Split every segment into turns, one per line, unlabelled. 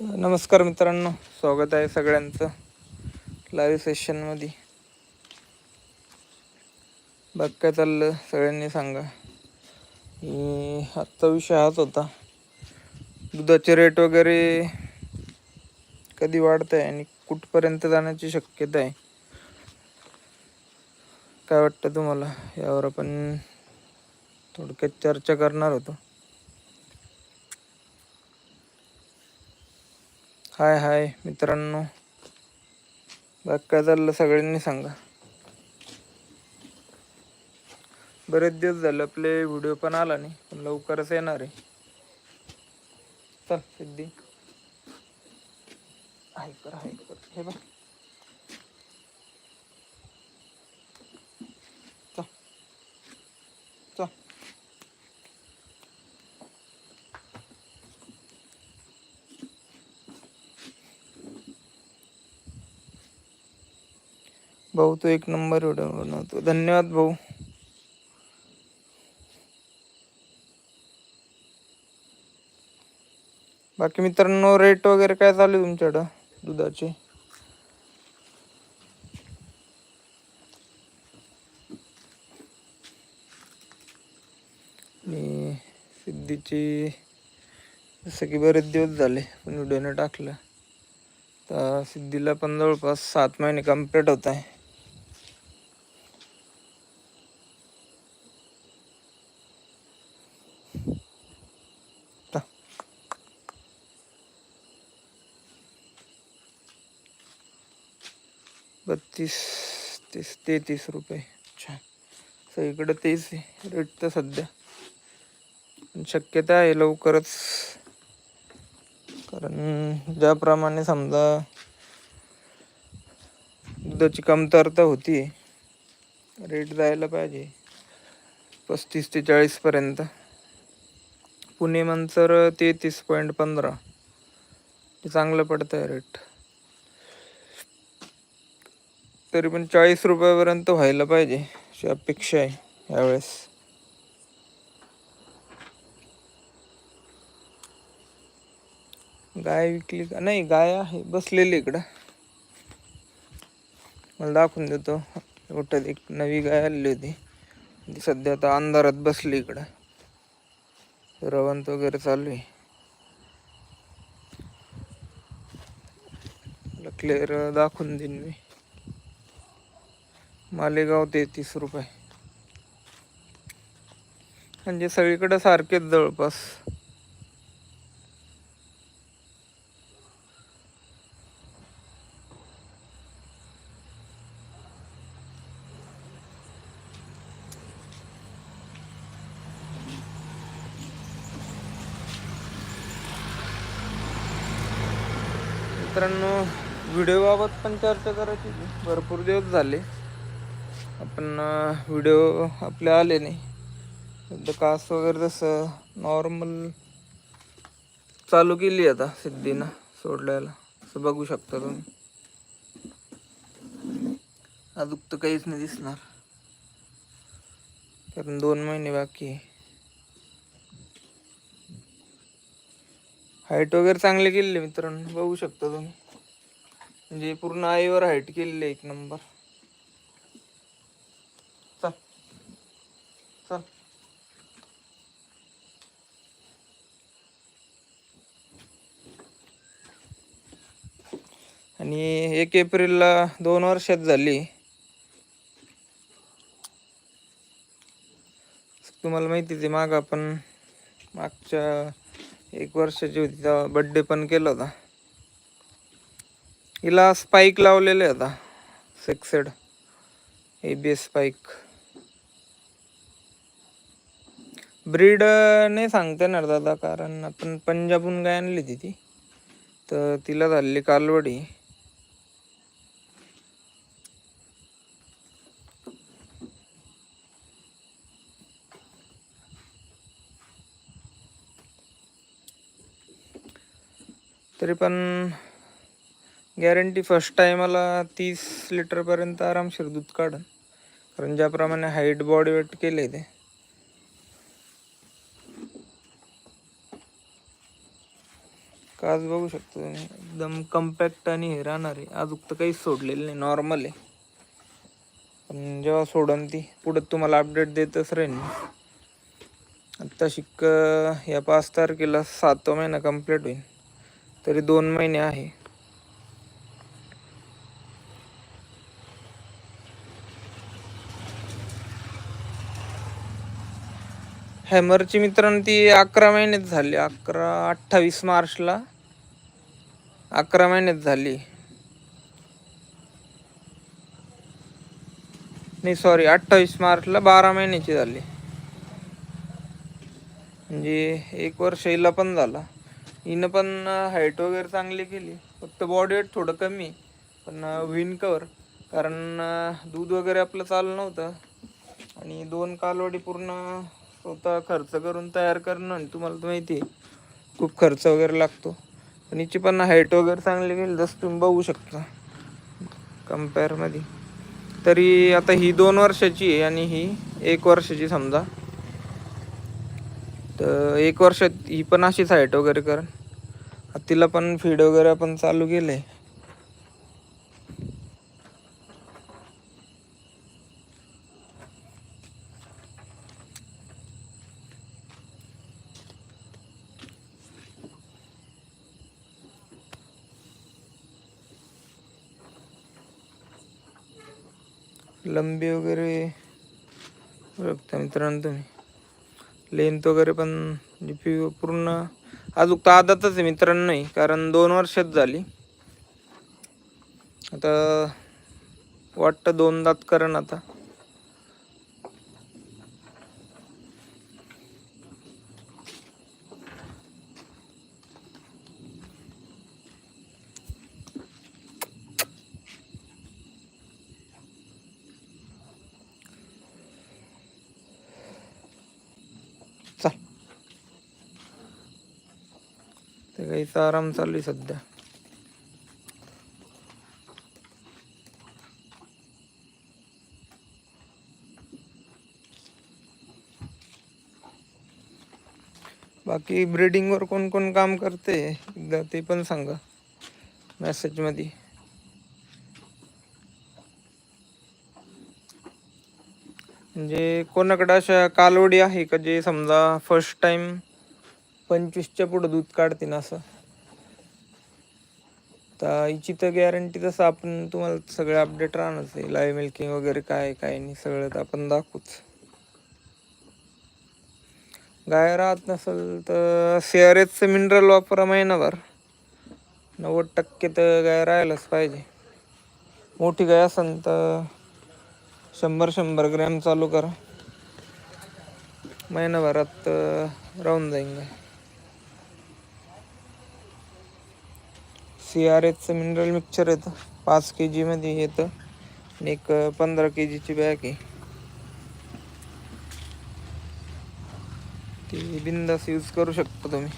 नमस्कार मित्रांनो स्वागत आहे सगळ्यांचं लाईव्ह सेशनमध्ये बघ काय चाललं सगळ्यांनी सांगा. मी आजचा विषय हाच होता दुधाचे रेट वगैरे कधी वाढत आहे आणि कुठपर्यंत जाण्याची शक्यता आहे? काय वाटतं तुम्हाला? यावर आपण थोडक्यात चर्चा करणार होतो. हाय हाय मित्रांनो. बाग काय चाललं सगळ्यांनी सांगा. बरेच दिवस झाले आपले व्हिडिओ पण आला नाही पण लवकरच येणार आहे. चल सिद्धी. हाय कर हाय कर. हे बघ. भाऊ तो एक नंबर व्हिडिओ बनवतो. धन्यवाद भाऊ. बाकी मित्रांनो रेट वगैरे काय चालू आहे तुमच्याकडं? दुधाचे? मी सिद्धीची जसं की बरेच दिवस झाले पण व्हिडिओने टाकलं. तर सिद्धीला पण जवळपास सात महिने कंप्लीट होत आहे. बत्तीस तीस तेहतीस रुपये. अच्छा सगळीकडं तेच रेट तर सध्या. पण शक्यता आहे लवकरच. कारण ज्याप्रमाणे समजा दुधाची कमतरता होती रेट जायला पाहिजे. पस्तीस ते चाळीसपर्यंत पुणे मंचर तेहतीस पॉईंट पंधरा. चांगलं पडतं आहे रेट तरी पण चाळीस रुपयापर्यंत व्हायला पाहिजे अशी अपेक्षा आहे यावेळेस. गाय विकली का? नाही गाय आहे बसलेली इकडं. मला दाखवून देतो कुठं एक नवी गाय आलेली होती. ती सध्या आता अंधारात बसली इकडं. रवंत वगैरे चालू आहे. क्लिअर दाखवून देईन मी. मालेगाव तेहतीस रुपये. म्हणजे सगळीकडे सारखेच जवळपास. मित्रांनो व्हिडिओबाबत पण चर्चा करायची भरपूर दिवस झाले. आपण व्हिडिओ आपले आले नाही. एकदा कास वगैरे तसं नॉर्मल चालू केली आता सिद्धीनं सोडल्याला. असं बघू शकता तुम्ही. अजून तर काहीच नाही दिसणार. कारण दोन महिने बाकी हाईट वगैरे चांगली केलेली मित्रांनो. बघू शकता तुम्ही. म्हणजे पूर्ण आईवर हाईट केलेली एक नंबर आणि एक एप्रिलला दोन वर्षात झाली. तुम्हाला माहितीच आहे माग आपण मागच्या एक वर्षाची होती तेव्हा बड्डे पण केला होता. हिला स्पाईक लावलेले आता sexed A B S spike breed नाही सांगता येणार दादा कारण आपण पंजाबहून गाय आणली ती. तर तिला झालेली कालवडी. तरी पण गॅरंटी फर्स्ट टायमाला तीस लिटरपर्यंत आरामशीर दूध काढन. कारण ज्याप्रमाणे हाईट बॉडी वेट केले ते. काच बघू शकतो तुम्ही. एकदम कम्पॅक्ट आणि हे राहणार आहे. अजून तर काहीच सोडलेलं नाही. नॉर्मल आहे. पण जेव्हा सोडन ती पुढं तुम्हाला अपडेट देतच राहीन आत्ता शिक्क या पाच तारखेला सातवा महिना कंप्लीट होईल. तरी दोन महिने आहे. हॅमरची मित्रांनो ती अकरा महिन्यात झाली. अकरा अठ्ठावीस मार्चला अकरा महिन्यात झाली. नाही सॉरी अठ्ठावीस मार्चला बारा महिन्याची झाली. म्हणजे एक वर्ष हिला पण झाला. हिनं पण हाईट वगैरे चांगली केली. फक्त बॉडी वेट थोडं कमी पण विन कवर कारण दूध वगैरे आपलं चालू नव्हतं. आणि दोन कालवडी पूर्ण स्वतः खर्च करून तयार करणं आणि तुम्हाला तर माहिती आहे खूप खर्च वगैरे लागतो. पण हिची पण हाईट वगैरे चांगली गेली जसं तुम्ही बघू शकता. कम्पेअरमध्ये तरी आता ही दोन वर्षाची आहे आणि ही एक वर्षाची समजा. तर एक वर्षात ही पण अशीच हाईट वगैरे कर तिला पण फीड वगैरे आपण चालू केले. लंबी वगैरे बघता मित्रांनो तुम्ही. लेंथ वगैरे पण जी पी पूर्ण अजून तर आदातच आहे मित्रांनो. कारण दोन वर्षात झाली. आता वाटतं दोन दात करण आता चल ते आराम चालू आहे सध्या. बाकी ब्रीडिंगवर कोण कोण काम करते एकदा ते पण सांगा मेसेजमध्ये म्हणजे कोणाकडे अशा कालवडी आहे का जे समजा फर्स्ट टाइम पंचवीसच्या पुढं दूध काढतील असं. तर हिची तर गॅरंटी तसं आपण तुम्हाला सगळं अपडेट राहणारच आहे. लाईव्ह मिल्किंग वगैरे काय काय नाही सगळं तर आपण दाखवूच. गाय राहत नसेल तर सी आर एचचं मिनरल वापरा महिनाभर. नव्वद टक्के तर गाय राहायलाच पाहिजे. मोठी गाय असेल तर शंभर शंभर ग्रॅम चालू करा. महिनाभरात राहून जाईन गाय. सी आर एचचं मिनरल मिक्सचर येतं पाच के जीमध्ये येतं आणि एक पंधरा के जीची बॅग आहे. ती बिंदास यूज करू शकता तुम्ही.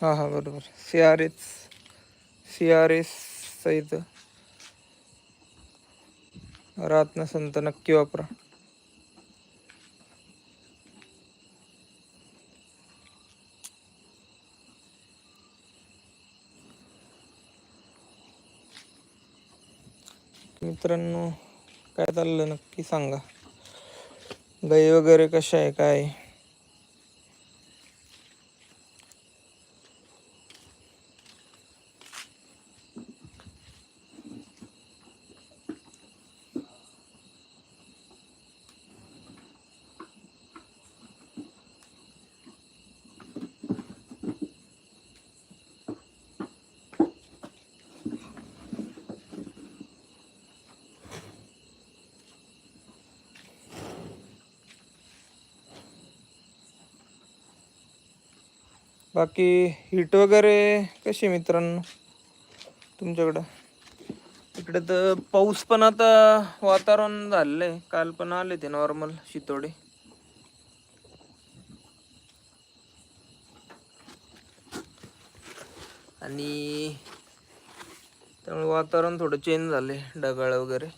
हा हा बरोबर. C R S C R S इथं राहत संत नक्की वापरा. मित्रांनो काय चाललं नक्की सांगा. गाई वगैरे कशा आहे काय आहे? बाकी हीट वगैरे कशी मित्रांनो तुमच्याकडं? इकडे तर पाऊस पण आता वातावरण झालेलं आहे. काल पण आले ते नॉर्मल शितोडे. आणि त्यामुळे वातावरण थोडं चेंज झाले ढगाळ वगैरे.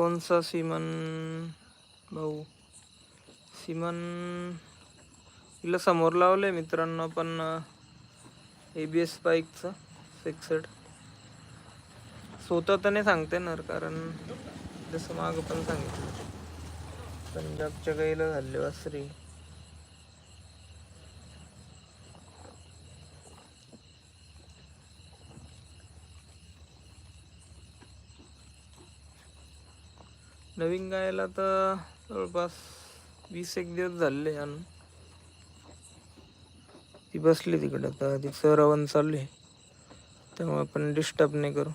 कोणसा सिमन? भाऊ. सिमन हिला समोर लावलंय मित्रांनो पण ए बी एस बाईकचं फिक्सड स्वतः तर नाही सांगते ना कारण जसं मागं पण सांगितलं. पंजाबच्या गाईला झाले वासरी. नवीन गायला तर जवळपास वीस एक दिवस झाले आणून ती बसली तिकडे. आता तिचं रवण चालू आहे. त्यामुळे आपण डिस्टर्ब नाही करू.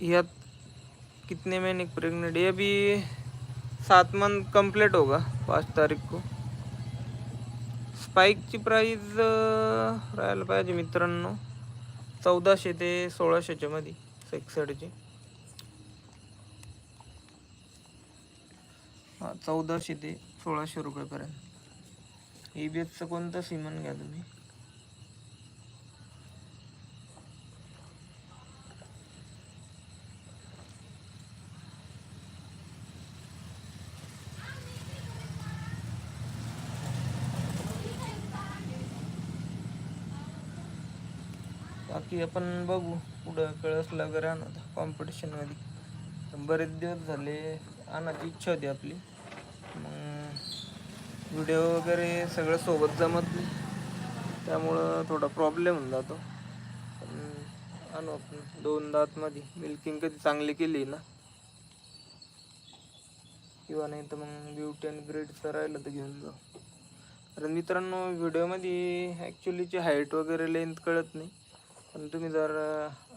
यात कितने महीने प्रेग्नेंट ये अभी सात मंथ कंप्लीट होगा पाच तारीख को. स्पाईकची प्राईज राहायला पाहिजे मित्रांनो. चौदाशे ते सोळाशेच्या मध्ये सेक्सडची हां चौदाशे ते सोळाशे रुपयेपर्यंत. ई बी एसचं कोणतं सिमन घ्या तुम्ही? बाकी आपण बघू पुढं कळसला वगैरे आणत कॉम्पिटिशनमध्ये बरेच दिवस झाले आणायची इच्छा होती आपली. मग व्हिडिओ वगैरे सगळं सोबत जमत नाही. त्यामुळं थोडा प्रॉब्लेम होऊन जातो. पण आणू आपण दोन दातमध्ये मिल्किंग कधी चांगली केली ना. किंवा नाही तर मग ब्युटी अँड ग्रेडचं राहिलं तर घेऊन जाऊ. कारण मित्रांनो व्हिडिओमध्ये ॲक्च्युलीची हाईट वगैरे लेंथ कळत नाही. पण तुम्ही जर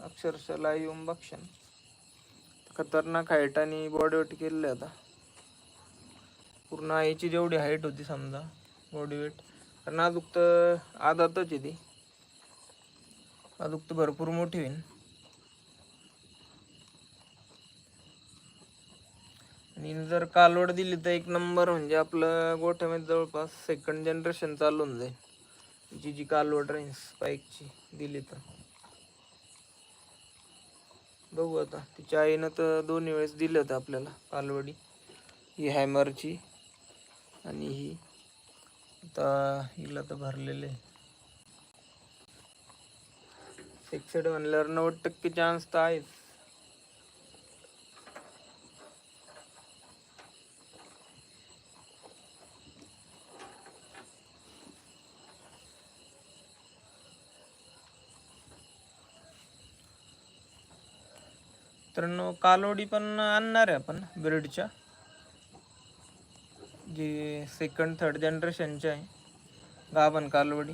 अक्षरशः लाईव्ह येऊन बघशान खतरनाक हाईट आणि बॉडी वेट केलेलं आता. पूर्ण आईची जेवढी हाईट होती समजा बॉडी वेट कारण अजूक तर आदातच आहे ती. अजूक तर भरपूर मोठी होईल आणि जर कालवड दिली तर एक नंबर म्हणजे आपलं गोठ्यामध्ये जवळपास सेकंड जनरेशन चालून जाईल. जी जी कालवड रेंज स्पाईकची दिली तर. बघू आता. तिच्या आईनं तर दोन्ही वेळेस दिलं होतं आपल्याला पालवडी. ही हॅमरची आणि ही. आता हिला तर भरलेले. फिक्सेड म्हणल्यावर नव्वद टक्के चान्स तर आहेच. मित्रांनो कालोडी पण आणणार आहे आपण ब्रीडच्या. जी सेकंड थर्ड जनरेशनच्या आहे. गाभण कालवडी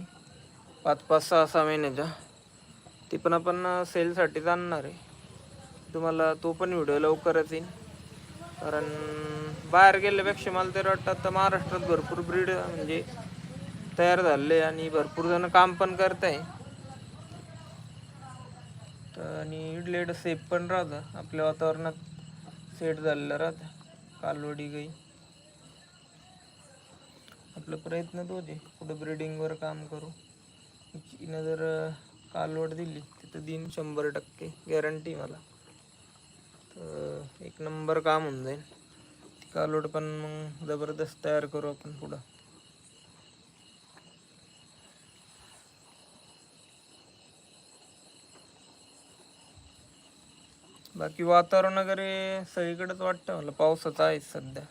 पाच पाच सहा सहा महिन्याच्या. ती पण आपण सेलसाठीच आणणार आहे. तुम्हाला तो पण व्हिडिओ लवकरच येईल कारण बाहेर गेल्यापेक्षा मला तर वाटतं आता महाराष्ट्रात भरपूर ब्रीड म्हणजे तयार झाले आणि भरपूर जण काम पण करत आहे तर आणि इडलेड सेफ पण राहतं. आपल्या वातावरणात सेट झालेलं राहतं. कालवडी गाई. आपला प्रयत्न तो दे. कुठं ब्रिडिंगवर काम करू. हिनं जर कालवड दिली तिथं दिन शंभर टक्के गॅरंटी मला. तर एक नंबर काम होऊन जाईल कालवड पण मग जबरदस्त तयार करू आपण पुढं. बाकी वातावरण वगैरे सगळीकडेच वाटतं. मला पावसाचं आहे सध्या.